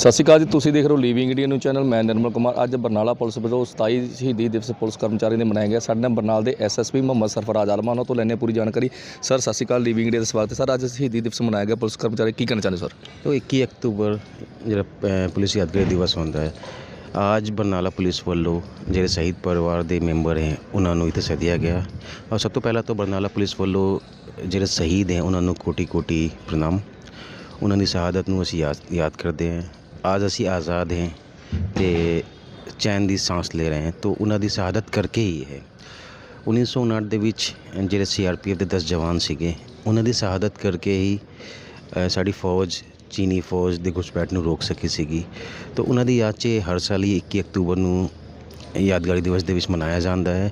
ਸਤਿ ਸ਼੍ਰੀ ਅਕਾਲ ਜੀ, ਤੁਸੀਂ ਦੇਖ ਰਹੇ ਹੋ ਲਿਵਿੰਗ ਇੰਡੀਆ ਨਿਊਜ਼ ਚੈਨਲ ਮੈਂ ਨਿਰਮਲ ਕੁਮਾਰ। ਅੱਜ ਬਰਨਾਲਾ ਪੁਲਿਸ ਵੱਲੋਂ 27 ਸ਼ਹੀਦੀ ਦਿਵਸ ਪੁਲਿਸ ਕਰਮਚਾਰੀ ਨੇ ਮਨਾਇਆ ਗਿਆ ਸਾਡੇ ਨਾਲ ਬਰਨਾਲ ਦੇ ਐਸਐਸਪੀ ਮੁਹੰਮਦ ਸਰਫਰਾਜ਼ ਆਲਮ ਉਹਨਾਂ ਤੋਂ ਲੈਣੇ ਪੂਰੀ ਜਾਣਕਾਰੀ। ਸਰ, ਸਤਿ ਸ਼੍ਰੀ ਅਕਾਲ ਲਿਵਿੰਗ ਇੰਡੀਆ ਦਾ ਸਵਾਗਤ ਹੈ। ਸਰ, ਅੱਜ ਸ਼ਹੀਦੀ ਦਿਵਸ ਮਨਾਇਆ ਗਿਆ ਪੁਲਿਸ ਕਰਮਚਾਰੀ ਕੀ ਕਹਿਣਾ ਚਾਹੁੰਦੇ ਸਰ? ਤੋ 21 ਅਕਤੂਬਰ ਜਿਹੜਾ ਪੁਲਿਸ ਯਾਦਗਾਰੀ ਦਿਵਸ ਹੁੰਦਾ ਹੈ, ਅੱਜ ਬਰਨਾਲਾ ਪੁਲਿਸ ਵੱਲੋਂ ਜਿਹੜੇ ਸ਼ਹੀਦ ਪਰਿਵਾਰ ਦੇ ਮੈਂਬਰ ਹੈ, ਉਹਨਾਂ ਨੂੰ ਇੱਥੇ ਸੱਦਿਆ ਗਿਆ। ਔਰ ਸਭ ਤੋਂ ਪਹਿਲਾਂ ਤਾਂ ਬਰਨਾਲਾ ਪੁਲਿਸ ਵੱਲੋਂ ਜਿਹੜੇ ਸ਼ਹੀਦ ਹੈ, ਉਹਨਾਂ ਨੂੰ ਕੋਟੀ ਕੋਟੀ ਪ੍ਰਣਾਮ। ਉਹਨਾਂ ਦੀ ਸ਼ਹਾਦਤ ਨੂੰ ਅਸੀਂ ਯਾਦ ਯਾਦ ਕਰਦੇ ਹਾਂ। ਅੱਜ ਅਸੀਂ ਆਜ਼ਾਦ ਹੈ ਅਤੇ ਚੈਨ ਦੀ ਸਾਂਸ ਲੈ ਰਹੇ ਹਾਂ ਤਾਂ ਉਹਨਾਂ ਦੀ ਸ਼ਹਾਦਤ ਕਰਕੇ ਹੀ ਹੈ 1959 ਦੇ ਵਿੱਚ ਜਿਹੜੇ ਸੀ ਆਰ ਪੀ ਸੀਆਰਪੀਐਫ ਦੇ ਦਸ ਜਵਾਨ ਸੀਗੇ ਉਹਨਾਂ ਦੀ ਸ਼ਹਾਦਤ ਕਰਕੇ ਹੀ ਸਾਡੀ ਫੌਜ ਚੀਨੀ ਫੌਜ ਦੇ ਘੁਸਪੈਠ ਨੂੰ ਰੋਕ ਸਕੀ ਸੀਗੀ ਤਾਂ ਉਹਨਾਂ ਦੀ ਯਾਦ 'ਚ ਹਰ ਸਾਲ ਹੀ 21 ਅਕਤੂਬਰ ਨੂੰ ਯਾਦਗਾਰੀ ਦਿਵਸ ਦੇ ਵਿੱਚ ਮਨਾਇਆ ਜਾਂਦਾ ਹੈ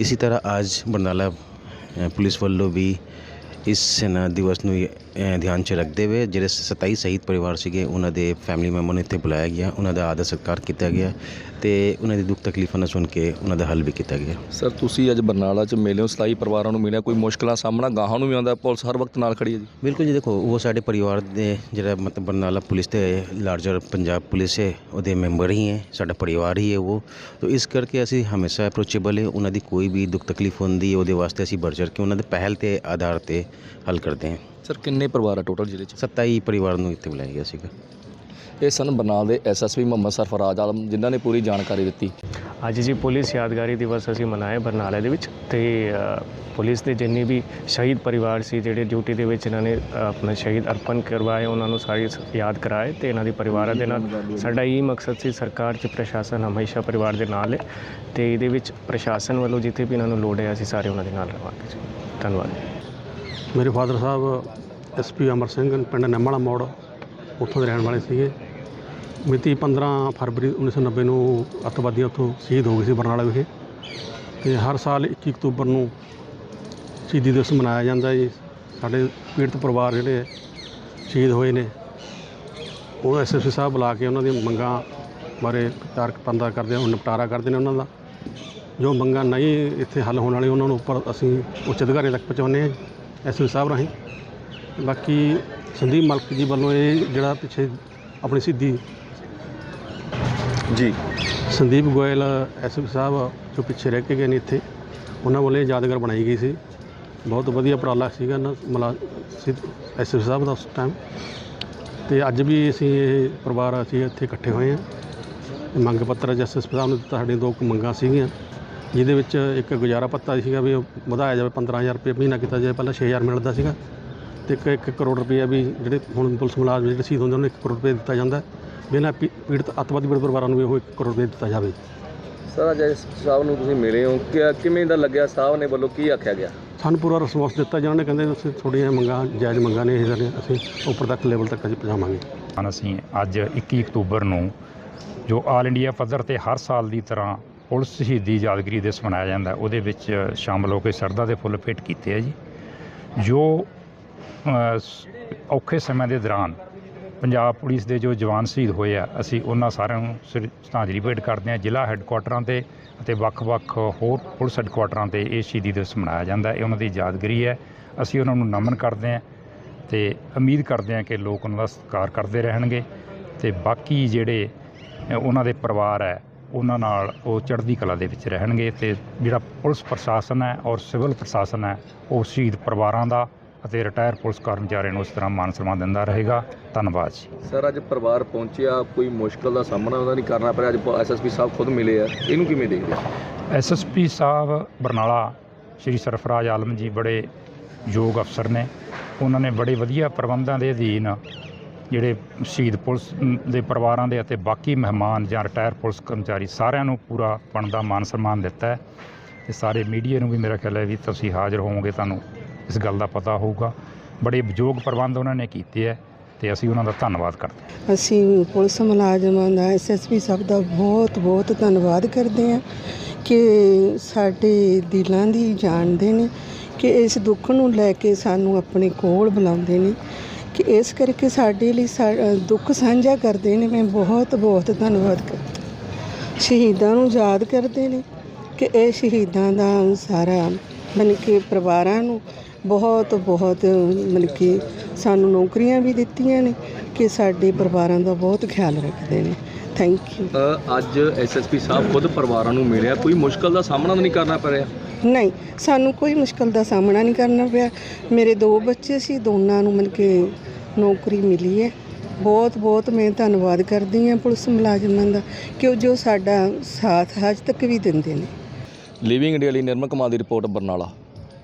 ਇਸੇ ਤਰ੍ਹਾਂ ਅੱਜ ਬਰਨਾਲਾ ਪੁਲਿਸ ਵੱਲੋਂ ਵੀ ਇਸ ਸੈਨਾ ਦਿਵਸ ਨੂੰ ਧਿਆਨ 'ਚ ਰੱਖਦੇ ਹੋਏ ਜਿਹੜੇ 27 ਸ਼ਹੀਦ ਪਰਿਵਾਰ ਸੀਗੇ ਉਹਨਾਂ ਦੇ ਫੈਮਿਲੀ ਮੈਂਬਰ ਨੂੰ ਇੱਥੇ ਬੁਲਾਇਆ ਗਿਆ ਉਹਨਾਂ ਦਾ ਆਦਰ ਸਤਿਕਾਰ ਕੀਤਾ ਗਿਆ ਤੇ ਉਹਨਾਂ ਦੀ ਦੁੱਖ ਤਕਲੀਫਾਂ ਨੂੰ ਸੁਣ ਕੇ ਉਹਨਾਂ ਦਾ ਹੱਲ ਵੀ ਕੀਤਾ ਗਿਆ। ਸਰ ਤੁਸੀਂ ਅੱਜ ਬਰਨਾਲਾ 'ਚ ਮਿਲੇ ਹੋ ਸਲਾਈ ਪਰਿਵਾਰਾਂ ਨੂੰ ਮਿਲਿਆ ਕੋਈ ਮੁਸ਼ਕਲਾਂ ਸਾਹਮਣਾ ਗਾਹਾਂ ਨੂੰ ਵੀ ਆਉਂਦਾ ਪੁਲਿਸ ਹਰ ਵਕਤ ਨਾਲ ਖੜੀ ਹੈ ਜੀ? ਬਿਲਕੁਲ ਜੀ ਦੇਖੋ ਉਹ ਸਾਡੇ ਪਰਿਵਾਰ ਦੇ ਜਿਹੜਾ ਮਤਲਬ ਬਰਨਾਲਾ ਪੁਲਿਸ ਤੇ ਲਾਰਜਰ ਪੰਜਾਬ ਪੁਲਿਸ ਹੈ ਉਹਦੇ ਮੈਂਬਰ ਹੀ ਹੈ ਸਾਡਾ ਪਰਿਵਾਰ ਹੀ ਹੈ ਉਹ। ਤਾਂ ਇਸ ਕਰਕੇ ਅਸੀਂ ਹਮੇਸ਼ਾ ਅਪਰੋਚੇਬਲ ਹੈ ਉਹਨਾਂ ਦੀ ਕੋਈ ਵੀ ਦੁੱਖ ਤਕਲੀਫ ਹੁੰਦੀ ਹੈ ਉਹਦੇ ਵਾਸਤੇ ਅਸੀਂ ਚੜ੍ਹ ਕੇ ਉਹਨਾਂ ਦੇ ਪਹਿਲ ਤੇ ਆਧਾਰ ਤੇ ਹੱਲ ਕਰਦੇ ਹਾਂ। ਸਰ ਕਿੰਨੇ ਪਰਿਵਾਰ ਆ ਟੋਟਲ ਜ਼ਿਲ੍ਹੇ 'ਚ? 27 ਪਰਿਵਾਰ ਨੂੰ ਇੱਥੇ ਬੁਲਾਇਆ ਗਿਆ ਸੀਗਾ। ਇਹ ਸਨ ਬਰਨਾਲ ਦੇ ਐਸਐਸਪੀ ਮੁਹੰਮਦ ਸਰਫਰਾਜ਼ ਆਲਮ ਜਿਨ੍ਹਾਂ ਨੇ ਪੂਰੀ ਜਾਣਕਾਰੀ ਦਿੱਤੀ। ਅੱਜ ਜੀ ਪੁਲਿਸ ਯਾਦਗਾਰੀ ਦਿਵਸ ਅਸੀਂ ਮਨਾਏ ਬਰਨਾਲੇ ਦੇ ਵਿੱਚ ਤੇ ਪੁਲਿਸ ਦੇ ਜਿੰਨੇ ਵੀ ਸ਼ਹੀਦ ਪਰਿਵਾਰ ਸੀ ਜਿਹੜੇ ਡਿਊਟੀ ਦੇ ਵਿੱਚ ਇਹਨਾਂ ਨੇ ਆਪਣਾ ਸ਼ਹੀਦ ਅਰਪਣ ਕਰਵਾਏ ਉਹਨਾਂ ਨੂੰ ਸਾਰੀ ਯਾਦ ਕਰਾਏ ਤੇ ਇਹਨਾਂ ਦੇ ਪਰਿਵਾਰਾਂ ਦੇ ਨਾਲ ਸਾਡਾ ਇਹ ਮਕਸਦ ਸੀ ਸਰਕਾਰ ਚ ਪ੍ਰਸ਼ਾਸਨ ਹਮੇਸ਼ਾ ਪਰਿਵਾਰ ਦੇ ਨਾਲ ਹੈ ਤੇ ਇਹਦੇ ਵਿੱਚ ਪ੍ਰਸ਼ਾਸਨ ਵੱਲੋਂ ਜਿੱਥੇ ਵੀ ਇਹਨਾਂ ਨੂੰ ਲੋੜ ਹੈ ਅਸੀਂ ਸਾਰੇ ਉਹਨਾਂ ਦੇ ਨਾਲ ਰਵਾਂਗੇ ਜੀ। ਧੰਨਵਾਦ। ਮੇਰੇ ਫਾਦਰ ਸਾਹਿਬ ਐਸਪੀ ਅਮਰ ਸਿੰਘ ਪਿੰਡ ਨਿੰਮਲਾ ਮੋੜ, ਉੱਥੋਂ ਦੇ ਰਹਿਣ ਵਾਲੇ ਸੀਗੇ। ਮਿਤੀ 15 ਫਰਵਰੀ 1990 ਨੂੰ ਅੱਤਵਾਦੀ ਉੱਥੋਂ ਸ਼ਹੀਦ ਹੋ ਗਏ ਸੀ ਬਰਨਾਲਾ ਵਿਖੇ ਤੇ ਹਰ ਸਾਲ 21 ਅਕਤੂਬਰ ਨੂੰ ਸ਼ਹੀਦੀ ਦਿਵਸ ਮਨਾਇਆ ਜਾਂਦਾ ਜੀ। ਸਾਡੇ ਪੀੜਤ ਪਰਿਵਾਰ ਜਿਹੜੇ ਸ਼ਹੀਦ ਹੋਏ ਨੇ, ਉਹ ਐਸਐਸਪੀ ਸਾਹਿਬ ਬੁਲਾ ਕੇ ਉਹਨਾਂ ਦੀਆਂ ਮੰਗਾਂ ਬਾਰੇ ਵਿਚਾਰ ਪੰਦਾ ਕਰਦੇ ਆ ਉਹ ਨਿਪਟਾਰਾ ਕਰਦੇ ਨੇ ਉਹਨਾਂ ਦਾ। ਜੋ ਮੰਗਾਂ ਨਹੀਂ ਇੱਥੇ ਹੱਲ ਹੋਣ ਵਾਲੀ ਉਹਨਾਂ ਨੂੰ ਉੱਪਰ ਅਸੀਂ ਉੱਚ ਅਧਿਕਾਰੀਆਂ ਤੱਕ ਪਹੁੰਚਾਉਂਦੇ ਹਾਂ ਐਸਪੀ ਸਾਹਿਬ ਰਾਹੀਂ। ਬਾਕੀ ਸੰਦੀਪ ਮਲਕ ਜੀ ਵੱਲੋਂ ਇਹ ਜਿਹੜਾ ਪਿੱਛੇ ਆਪਣੀ ਸਿੱਧੀ ਜੀ। ਸੰਦੀਪ ਗੋਇਲ ਐਸਪੀ ਸਾਹਿਬ ਜੋ ਪਿੱਛੇ ਰਹਿ ਕੇ ਗਏ ਨੇ ਇੱਥੇ ਉਹਨਾਂ ਵੱਲੋਂ ਇਹ ਯਾਦਗਾਰ ਬਣਾਈ ਗਈ ਸੀ। ਬਹੁਤ ਵਧੀਆ ਉਪਰਾਲਾ ਸੀਗਾ ਨਾ ਮਲਾ ਐਸਪੀ ਸਾਹਿਬ ਦਾ ਉਸ ਟਾਈਮ ਤੇ ਅੱਜ ਵੀ ਅਸੀਂ ਇਹ ਪਰਿਵਾਰ ਅਸੀਂ ਇੱਥੇ ਇਕੱਠੇ ਹੋਏ ਹਾਂ। ਮੰਗ ਪੱਤਰ ਐਸਐਸਪੀ ਸਾਹਿਬ ਨੂੰ ਦਿੱਤਾ ਸਾਡੀਆਂ ਦੋ ਕੁ ਮੰਗਾਂ ਸੀਗੀਆਂ ਜਿਹਦੇ ਵਿੱਚ ਇੱਕ ਗੁਜ਼ਾਰਾ ਭੱਤਾ ਸੀਗਾ ਵੀ ਵਧਾਇਆ ਜਾਵੇ 15000 ਰੁਪਏ ਮਹੀਨਾ ਕੀਤਾ ਜਾਵੇ ਪਹਿਲਾਂ 6000 ਮਿਲਦਾ ਸੀਗਾ। ਤੇ ਇੱਕ ਇੱਕ ਕਰੋੜ ਰੁਪਏ ਵੀ ਜਿਹੜੇ ਹੁਣ ਪੁਲਿਸ ਮੁਲਾਜ਼ਮ ਜਿਹੜੇ ਸ਼ਹੀਦ ਹੁੰਦੇ ਉਹਨਾਂ ਨੂੰ 1 ਕਰੋੜ ਰੁਪਏ ਦਿੱਤਾ ਜਾਂਦਾ ਹੈ। ਪੀ- ਪੀੜਤ ਅੱਤਵਾਦੀ ਪੀੜਤ ਪਰਿਵਾਰਾਂ ਨੂੰ ਵੀ ਉਹ 1 ਕਰੋੜ ਰੁਪਏ ਦਿੱਤਾ ਜਾਵੇ। ਸਰ ਅੱਜ ਸਾਹਿਬ ਨੂੰ ਤੁਸੀਂ ਮਿਲੇ ਹੋ। ਕਿ ਕਿਵੇਂ ਦਾ ਲੱਗਿਆ? ਸਾਹਿਬ ਨੇ ਵੱਲੋਂ ਕੀ ਆਖਿਆ ਗਿਆ? ਸਾਨੂੰ ਪੂਰਾ ਰਿਸਪੌਂਸ ਦਿੱਤਾ ਜਿਹਨਾਂ ਨੇ ਕਹਿੰਦੇ ਅਸੀਂ ਥੋੜ੍ਹੀਆਂ ਮੰਗਾਂ ਜਾਇਜ਼ ਮੰਗਾਂ ਨੇ ਇਹ ਅਸੀਂ ਉੱਪਰ ਤੱਕ ਲੈਵਲ ਤੱਕ ਅਸੀਂ ਪਹੁੰਚਾਵਾਂਗੇ। ਹਨ ਅਸੀਂ ਅੱਜ 21 ਅਕਤੂਬਰ ਨੂੰ ਜੋ ਆਲ ਇੰਡੀਆ ਪੱਧਰ ਤੇ ਹਰ ਸਾਲ ਦੀ ਤਰ੍ਹਾਂ ਪੁਲਿਸ ਸ਼ਹੀਦੀ ਯਾਦਗਾਰੀ ਦਿਵਸ ਮਨਾਇਆ ਜਾਂਦਾ ਹੈ, ਉਹਦੇ ਵਿੱਚ ਸ਼ਾਮਲ ਹੋ ਕੇ ਸਰਦਾ ਦੇ ਫੁੱਲ ਭੇਟ ਕੀਤੇ ਆ ਜੀ। ਜੋ ਔਖੇ ਸਮੇਂ ਦੇ ਦੌਰਾਨ ਪੰਜਾਬ ਪੁਲਿਸ ਦੇ ਜੋ ਜਵਾਨ ਸ਼ਹੀਦ ਹੋਏ ਆ, ਅਸੀਂ ਉਹਨਾਂ ਸਾਰਿਆਂ ਨੂੰ ਸ੍ਰ- ਸ਼ਰਧਾਂਜਲੀ ਭੇਟ ਕਰਦੇ ਹਾਂ ਜ਼ਿਲ੍ਹਾ ਹੈੱਡਕੁਆਟਰਾਂ ਤੇ ਅਤੇ ਵੱਖ-ਵੱਖ ਹੋਰ ਪੁਲਿਸ ਹੈੱਡਕੁਆਟਰਾਂ ਤੇ ਇਹ ਸ਼ਹੀਦੀ ਦਿਵਸ ਮਨਾਇਆ ਜਾਂਦਾ ਹੈ। ਇਹ ਉਹਨਾਂ ਦੀ ਯਾਦਗਰੀ ਹੈ ਅਸੀਂ ਉਹਨਾਂ ਨੂੰ ਨਮਨ ਕਰਦੇ ਹਾਂ ਤੇ ਉਮੀਦ ਕਰਦੇ ਹਾਂ ਕਿ ਲੋਕ ਉਹਨਾਂ ਦਾ ਸਤਿਕਾਰ ਕਰਦੇ ਰਹਿਣਗੇ ਤੇ ਬਾਕੀ ਜਿਹੜੇ ਉਹਨਾਂ ਦੇ ਪਰਿਵਾਰ ਹੈ, ਉਹਨਾਂ ਨਾਲ ਉਹ ਚੜ੍ਹਦੀ ਕਲਾ ਦੇ ਵਿੱਚ ਰਹਿਣਗੇ ਤੇ ਜਿਹੜਾ ਪੁਲਿਸ ਪ੍ਰਸ਼ਾਸਨ ਹੈ ਔਰ ਸਿਵਲ ਪ੍ਰਸ਼ਾਸਨ ਹੈ, ਉਹ ਸ਼ਹੀਦ ਪਰਿਵਾਰਾਂ ਦਾ ਅਤੇ ਰਿਟਾਇਰ ਪੁਲਿਸ ਕਰਮਚਾਰੀਆਂ ਨੂੰ ਉਸ ਤਰ੍ਹਾਂ ਮਾਨ ਸਨਮਾਨ ਦਿੰਦਾ ਰਹੇਗਾ। ਧੰਨਵਾਦ ਜੀ। ਸਰ ਅੱਜ ਪਰਿਵਾਰ ਪਹੁੰਚਿਆ ਕੋਈ ਮੁਸ਼ਕਲ ਦਾ ਸਾਹਮਣਾ ਉਹਦਾ ਨਹੀਂ ਕਰਨਾ ਪਿਆ। ਅੱਜ ਐਸਐਸਪੀ ਸਾਹਿਬ ਖੁਦ ਮਿਲੇ ਆ। ਇਹਨੂੰ ਕਿਵੇਂ ਦੇਖਦੇ ਐਸਐਸਪੀ ਸਾਹਿਬ ਬਰਨਾਲਾ ਸ਼੍ਰੀ ਸਰਫਰਾਜ਼ ਆਲਮ ਜੀ ਬੜੇ ਯੋਗ ਅਫਸਰ ਨੇ। ਉਹਨਾਂ ਨੇ ਬੜੇ ਵਧੀਆ ਪ੍ਰਬੰਧਾਂ ਦੇ ਅਧੀਨ ਜਿਹੜੇ ਸ਼ਹੀਦ ਪੁਲਿਸ ਦੇ ਪਰਿਵਾਰਾਂ ਦੇ ਅਤੇ ਬਾਕੀ ਮਹਿਮਾਨ ਜਾਂ ਰਿਟਾਇਰ ਪੁਲਿਸ ਕਰਮਚਾਰੀ ਸਾਰਿਆਂ ਨੂੰ ਪੂਰਾ ਬਣਦਾ ਮਾਨ ਸਨਮਾਨ ਦਿੱਤਾ ਹੈ। ਤੇ ਸਾਰੇ ਮੀਡੀਆ ਨੂੰ ਵੀ ਮੇਰਾ ਖਿਆਲ ਹੈ ਵੀ ਤੁਸੀਂ ਹਾਜ਼ਰ ਹੋਵੋਗੇ ਤੁਹਾਨੂੰ ਇਸ ਗੱਲ ਦਾ ਪਤਾ ਹੋਊਗਾ। ਬੜੇ ਵਿਯੋਗ ਪ੍ਰਬੰਧ ਉਹਨਾਂ ਨੇ ਕੀਤੇ ਹੈ ਤੇ ਅਸੀਂ ਉਹਨਾਂ ਦਾ ਧੰਨਵਾਦ ਕਰਦੇ ਹਾਂ। ਅਸੀਂ ਪੁਲਿਸ ਮੁਲਾਜ਼ਮਾਂ ਦਾ ਐਸਐਸਪੀ ਸਾਹਿਬ ਦਾ ਬਹੁਤ ਬਹੁਤ ਧੰਨਵਾਦ ਕਰਦੇ ਹਾਂ ਕਿ ਸਾਡੇ ਦਿਲਾਂ ਦੀ ਜਾਣਦੇ ਨੇ ਕਿ ਇਸ ਦੁੱਖ ਨੂੰ ਲੈ ਕੇ ਸਾਨੂੰ ਆਪਣੇ ਕੋਲ ਬੁਲਾਉਂਦੇ ਨੇ, ਕਿ ਇਸ ਕਰਕੇ ਸਾਡੇ ਲਈ ਸਾ- ਦੁੱਖ ਸਾਂਝਾ ਕਰਦੇ ਨੇ। ਮੈਂ ਬਹੁਤ ਬਹੁਤ ਧੰਨਵਾਦ ਕਰਦੀ ਸ਼ਹੀਦਾਂ ਨੂੰ ਯਾਦ ਕਰਦੇ ਨੇ ਕਿ ਇਹ ਸ਼ਹੀਦਾਂ ਦਾ ਸਾਰਾ ਮਨ ਕਿ ਪਰਿਵਾਰਾਂ ਨੂੰ ਬਹੁਤ ਬਹੁਤ ਮਤਲਬ ਕਿ ਸਾਨੂੰ ਨੌਕਰੀਆਂ ਵੀ ਦਿੱਤੀਆਂ ਨੇ ਕਿ ਸਾਡੇ ਪਰਿਵਾਰਾਂ ਦਾ ਬਹੁਤ ਖਿਆਲ ਰੱਖਦੇ ਨੇ। ਥੈਂਕ ਯੂ ਅੱਜ ਐਸਐਸਪੀ ਸਾਹਿਬ ਖੁਦ ਪਰਿਵਾਰਾਂ ਨੂੰ ਮਿਲਿਆ। ਕੋਈ ਮੁਸ਼ਕਲ ਦਾ ਸਾਹਮਣਾ ਨਹੀਂ ਕਰਨਾ ਪੈ ਰਿਹਾ? ਨਹੀਂ ਸਾਨੂੰ ਕੋਈ ਮੁਸ਼ਕਲ ਦਾ ਸਾਹਮਣਾ ਨਹੀਂ ਕਰਨਾ ਪਿਆ। ਮੇਰੇ ਦੋ ਬੱਚੇ ਸੀ ਦੋਨਾਂ ਨੂੰ ਮਤਲਬ ਕਿ ਨੌਕਰੀ ਮਿਲੀ ਹੈ। ਬਹੁਤ ਬਹੁਤ ਮੈਂ ਧੰਨਵਾਦ ਕਰਦੀ ਹਾਂ ਪੁਲਿਸ ਮੁਲਾਜ਼ਮਾਂ ਦਾ ਕਿ ਉਹ ਜੋ ਸਾਡਾ ਸਾਥ ਅੱਜ ਤੱਕ ਵੀ ਦਿੰਦੇ ਨੇ। ਲਿਵਿੰਗ ਇੰਡੀਆ ਲਈ ਨਿਰਮਲ ਕੁਮਾਰ ਦੀ ਰਿਪੋਰਟ ਬਰਨਾਲਾ।